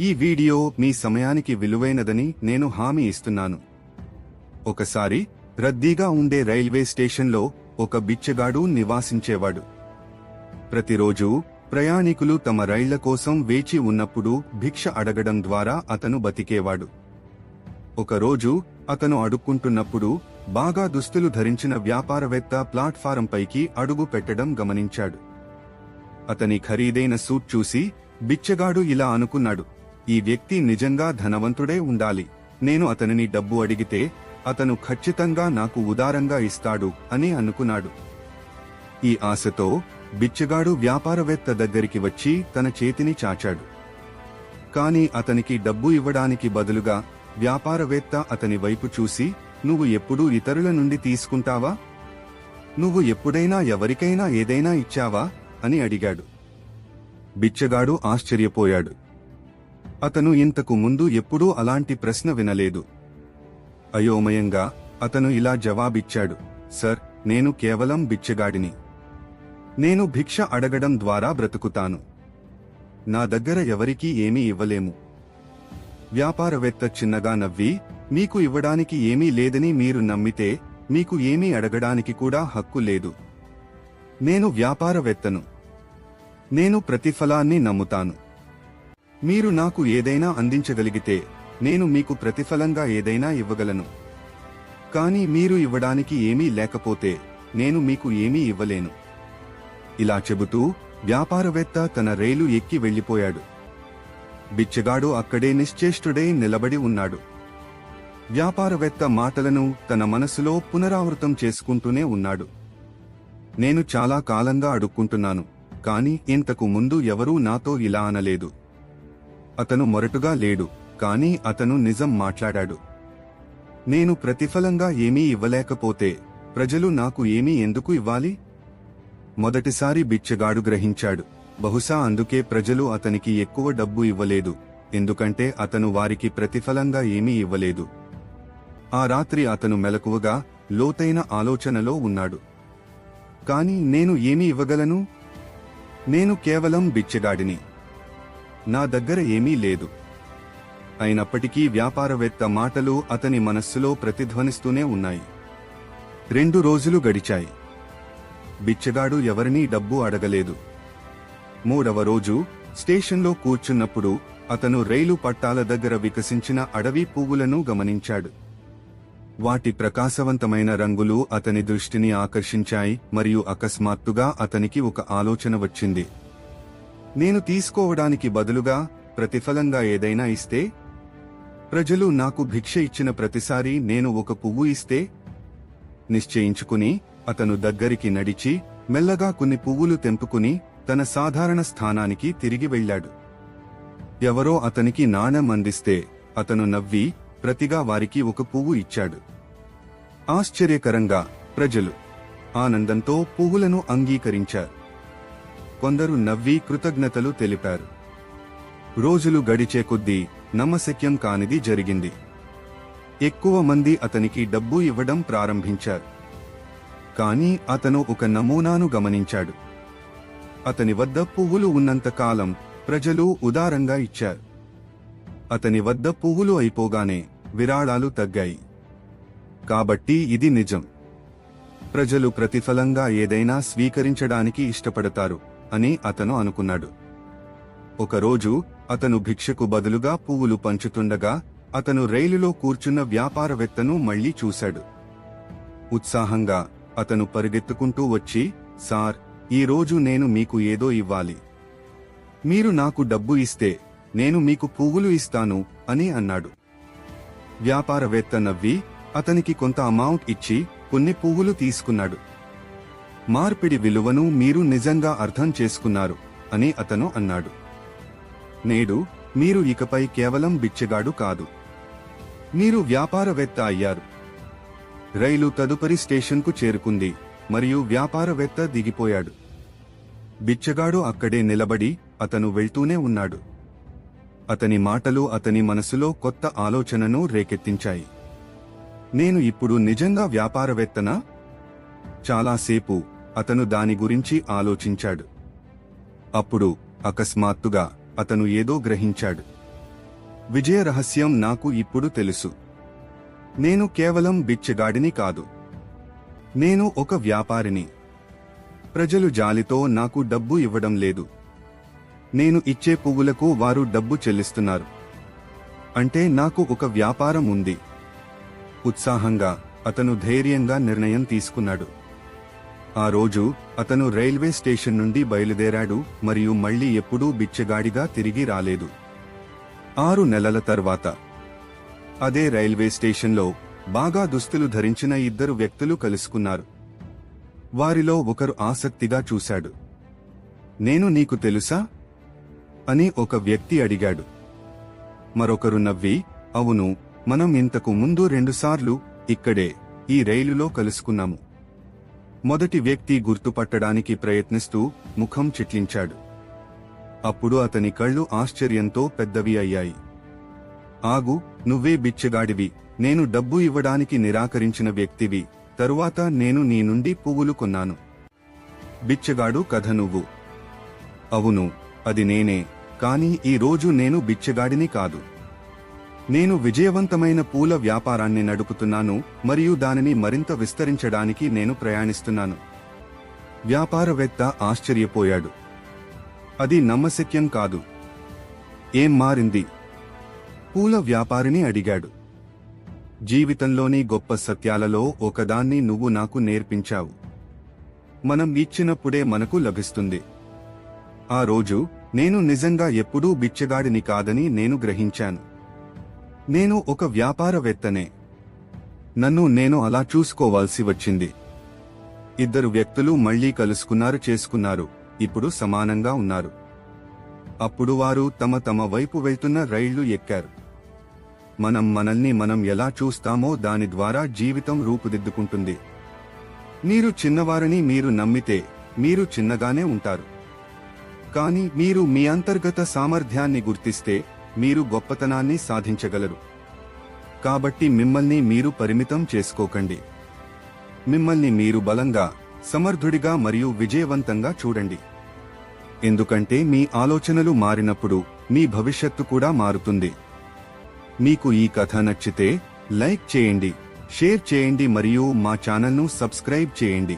ఈ వీడియో మీ సమయానికి విలువైనదని నేను హామీ ఇస్తున్నాను. ఒకసారి రద్దీగా ఉండే రైల్వే స్టేషన్లో ఒక బిచ్చగాడు నివాసించేవాడు. ప్రతిరోజు ప్రయాణికులు తమ రైళ్ళ కోసం వేచి ఉన్నప్పుడు భిక్ష అడగడం ద్వారా అతను బతికేవాడు. ఒకరోజు అతను అడుక్కుంటున్నప్పుడు బాగా దుస్తులు ధరించిన వ్యాపారవేత్త ప్లాట్ఫారంపైకి అడుగు పెట్టడం గమనించాడు. అతని ఖరీదైన సూట్ చూసి బిచ్చగాడు ఇలా అనుకున్నాడు. ఈ వ్యక్తి నిజంగా ధనవంతుడే ఉండాలి. నేను అతనిని డబ్బు అడిగితే అతను ఖచ్చితంగా నాకు ఉదారంగా ఇస్తాడు అని అనుకున్నాడు. ఈ ఆశతో బిచ్చగాడు వ్యాపారవేత్త దగ్గరికి వచ్చి తన చేతిని చాచాడు. కాని అతనికి డబ్బు ఇవ్వడానికి బదులుగా వ్యాపారవేత్త అతని వైపు చూసి నువ్వు ఎప్పుడూ ఇతరుల నుండి తీసుకుంటావా? నువ్వు ఎప్పుడైనా ఎవరికైనా ఏదైనా ఇచ్చావా? అని అడిగాడు. బిచ్చగాడు ఆశ్చర్యపోయాడు. అతను ఇంతకు ముందు ఎప్పుడూ అలాంటి ప్రశ్న వినలేదు. అయోమయంగా అతను ఇలా జవాబిచ్చాడు సర్ నేను కేవలం బిచ్చగాడిని నేను భిక్ష అడగడం ద్వారా బ్రతుకుతాను. నా దగ్గర ఎవరికీ ఏమీ ఇవ్వలేము. వ్యాపారవేత్త చిన్నగా నవ్వి మీకు ఇవ్వడానికి ఏమీ లేదని మీరు నమ్మితే మీకు ఏమీ అడగడానికి కూడా హక్కు లేదు. నేను వ్యాపారవేత్తను. నేను ప్రతిఫలాన్ని నమ్ముతాను. మీరు నాకు ఏదైనా అందించగలిగితే నేను మీకు ప్రతిఫలంగా ఏదైనా ఇవ్వగలను. కానీ మీరు ఇవ్వడానికి ఏమీ లేకపోతే నేను మీకు ఏమీ ఇవ్వలేను. ఇలా చెబుతూ వ్యాపారవేత్త తన రైలు ఎక్కి వెళ్ళిపోయాడు బిచ్చగాడు అక్కడే నిశ్చేష్టుడై నిలబడి ఉన్నాడు. వ్యాపారవేత్త మాటలను తన మనసులో పునరావృతం చేసుకుంటూనే ఉన్నాడు. నేను చాలా కాలంగా అడుక్కుంటున్నాను కాని ఇంతకు ముందు ఎవరూ నాతో ఇలా అనలేదు. అతను మొరటుగా లేడు కానీ అతను నిజం మాట్లాడాడు. నేను ప్రతిఫలంగా ఏమీ ఇవ్వలేకపోతే ప్రజలు నాకు ఏమీ ఎందుకు ఇవ్వాలి? మొదటిసారి బిచ్చగాడు గ్రహించాడు. బహుశా అందుకే ప్రజలు అతనికి ఎక్కువ డబ్బు ఇవ్వలేదు ఎందుకంటే అతను వారికి ప్రతిఫలంగా ఏమీ ఇవ్వలేదు. ఆ రాత్రి అతను మెలకువగా లోతైన ఆలోచనలో ఉన్నాడు. కాని నేను ఏమి ఇవ్వగలను? నేను కేవలం బిచ్చగాడిని నా దగ్గర ఏమీ లేదు. అయినప్పటికీ వ్యాపారవేత్త మాటలు అతని మనస్సులో ప్రతిధ్వనిస్తూనే ఉన్నాయి. రెండు రోజులు గడిచాయి. బిచ్చగాడు ఎవరినీ డబ్బు అడగలేదు. మూడవ రోజు స్టేషన్లో కూర్చున్నప్పుడు అతను రైలు పట్టాల దగ్గర వికసించిన అడవి పువ్వులను గమనించాడు. వాటి ప్రకాశవంతమైన రంగులు అతని దృష్టిని ఆకర్షించాయి మరియు అకస్మాత్తుగా అతనికి ఒక ఆలోచన వచ్చింది. నేను తీసుకోవడానికి బదులుగా ప్రతిఫలంగా ఏదైనా ఇస్తే? ప్రజలు నాకు భిక్ష ఇచ్చిన ప్రతిసారి నేను ఒక పువ్వు ఇస్తే? నిశ్చయించుకుని అతను దగ్గరికి నడిచి మెల్లగా కొన్ని పువ్వులు తెంపుకుని తన సాధారణ స్థానానికి తిరిగి వెళ్ళాడు. ఎవరో అతనికి నాణెం అందిస్తే అతను నవ్వి ప్రతిగా వారికి ఒక పువ్వు ఇచ్చాడు. ఆశ్చర్యకరంగా ప్రజలు ఆనందంతో పువ్వులను అంగీకరించారు. కొందరు నవ్వి కృతజ్ఞతలు తెలిపారు. రోజులు గడిచే కొద్దీ నమ్మశక్యం కానిది జరిగింది. ఎక్కువ మంది అతనికి డబ్బు ఇవ్వడం ప్రారంభించారు. కానీ అతను ఒక నమూనాను గమనించాడు. అతని వద్ద పువ్వులు ఉన్నంతకాలం ప్రజలు ఉదారంగా ఇచ్చారు. అతని వద్ద పువ్వులు అయిపోగానే విరాళాలు తగ్గాయి. కాబట్టి ఇది నిజం. ప్రజలు ప్రతిఫలంగా ఏదైనా స్వీకరించడానికి ఇష్టపడతారు. అని అతను అనుకున్నాడు. ఒకరోజు అతను భిక్షకు బదులుగా పువ్వులు పంచుతుండగా అతను రైలులో కూర్చున్న వ్యాపారవేత్తను మళ్ళీ చూశాడు. ఉత్సాహంగా అతను పరిగెత్తుకుంటూ వచ్చి సార్ ఈ రోజు నేను మీకు ఏదో ఇవ్వాలి. మీరు నాకు డబ్బు ఇస్తే నేను మీకు పువ్వులు ఇస్తాను అని అన్నాడు. వ్యాపారవేత్త నవ్వి అతనికి కొంత అమౌంట్ ఇచ్చి కొన్ని పువ్వులు తీసుకున్నాడు. మార్పిడి విలువను మీరు నిజంగా అర్థం చేసుకున్నారు అని అతను అన్నాడు. నేడు మీరు ఇకపై కేవలం బిచ్చగాడు కాదు. మీరు వ్యాపారవేత్త అయ్యారు. రైలు తదుపరి స్టేషన్కు చేరుకుంది మరియు వ్యాపారవేత్త దిగిపోయాడు. బిచ్చగాడు అక్కడే నిలబడి అతను వెళ్తూనే ఉన్నాడు. అతని మాటలు అతని మనసులో కొత్త ఆలోచనను రేకెత్తించాయి. నేను ఇప్పుడు నిజంగా వ్యాపారవేత్తనా? చాలాసేపు అతను దాని గురించి ఆలోచించాడు. అప్పుడు అకస్మాత్తుగా అతను ఏదో గ్రహించాడు. విజయ రహస్యం నాకు ఇప్పుడు తెలుసు. నేను కేవలం బిచ్చగాడిని కాదు. నేను ఒక వ్యాపారిని. ప్రజలు జాలితో నాకు డబ్బు ఇవ్వడం లేదు. నేను ఇచ్చే పువ్వులకు వారు డబ్బు చెల్లిస్తున్నారు. అంటే నాకు ఒక వ్యాపారం ఉంది. ఉత్సాహంగా అతను ధైర్యంగా నిర్ణయం తీసుకున్నాడు. ఆ రోజు అతను రైల్వే స్టేషన్ నుండి బయలుదేరాడు మరియు మళ్ళీ ఎప్పుడూ బిచ్చగాడిగా తిరిగి రాలేదు. ఆరు నెలల తర్వాత అదే రైల్వే స్టేషన్లో బాగా దుస్తులు ధరించిన ఇద్దరు వ్యక్తులు కలుసుకున్నారు. వారిలో ఒకరు ఆసక్తిగా చూశాడు. నేను నీకు తెలుసా? అని ఒక వ్యక్తి అడిగాడు. మరొకరు నవ్వి అవును మనం ఇంతకు ముందు రెండుసార్లు ఇక్కడే ఈ రైలులో కలుసుకున్నాము. మొదటి వ్యక్తి గుర్తుపట్టడానికి ప్రయత్నిస్తూ ముఖం చిట్లించాడు. అప్పుడు అతని కళ్ళు ఆశ్చర్యంతో పెద్దవి అయ్యాయి. ఆగు నువ్వే బిచ్చగాడివి నేను డబ్బు ఇవ్వడానికి నిరాకరించిన వ్యక్తివి తరువాత నేను నీ నుండి పువ్వులు కొన్నాను. బిచ్చగాడు కథ నువ్వు. అవును అది నేనే కాని ఈ రోజు నేను బిచ్చగాడిని కాదు. నేను విజయవంతమైన పూల వ్యాపారాన్ని నడుపుతున్నాను మరియు దానిని మరింత విస్తరించడానికి నేను ప్రయాణిస్తున్నాను. వ్యాపారవేత్త ఆశ్చర్యపోయాడు. అది నమ్మశక్యం కాదు. ఏం మారింది? పూల వ్యాపారిని అడిగాడు. జీవితంలోని గొప్ప సత్యాలలో ఒకదాన్ని నువ్వు నాకు నేర్పించావు. మనం ఇచ్చినప్పుడే మనకు లభిస్తుంది. ఆ రోజు నేను నిజంగా ఎప్పుడూ బిచ్చగాడిని కాదని నేను గ్రహించాను. నేను ఒక వ్యాపారవేత్తనే. నన్ను నేను అలా చూసుకోవాల్సి వచ్చింది. ఇద్దరు వ్యక్తులు మళ్ళీ కలుసుకున్నారు చేసుకున్నారు. ఇప్పుడు సమానంగా ఉన్నారు. అప్పుడు వారు తమ తమ వైపు వెళ్తున్న రైళ్ళు ఎక్కారు. మనం మనల్ని మనం ఎలా చూస్తామో దాని ద్వారా జీవితం రూపుదిద్దుకుంటుంది. మీరు చిన్నవారని మీరు నమ్మితే మీరు చిన్నగానే ఉంటారు. కానీ మీరు మీ అంతర్గత సామర్థ్యాన్ని గుర్తిస్తే మీరు గొప్పతనాన్ని సాధించగలరు. కాబట్టి మిమ్మల్ని మీరు పరిమితం చేసుకోకండి. మిమ్మల్ని మీరు బలంగా సమర్థుడిగా మరియు విజయవంతంగా చూడండి. ఎందుకంటే మీ ఆలోచనలు మారినప్పుడు మీ భవిష్యత్తు కూడా మారుతుంది. మీకు ఈ కథ నచ్చితే లైక్ చేయండి షేర్ చేయండి మరియు మా ఛానల్ను సబ్స్క్రైబ్ చేయండి.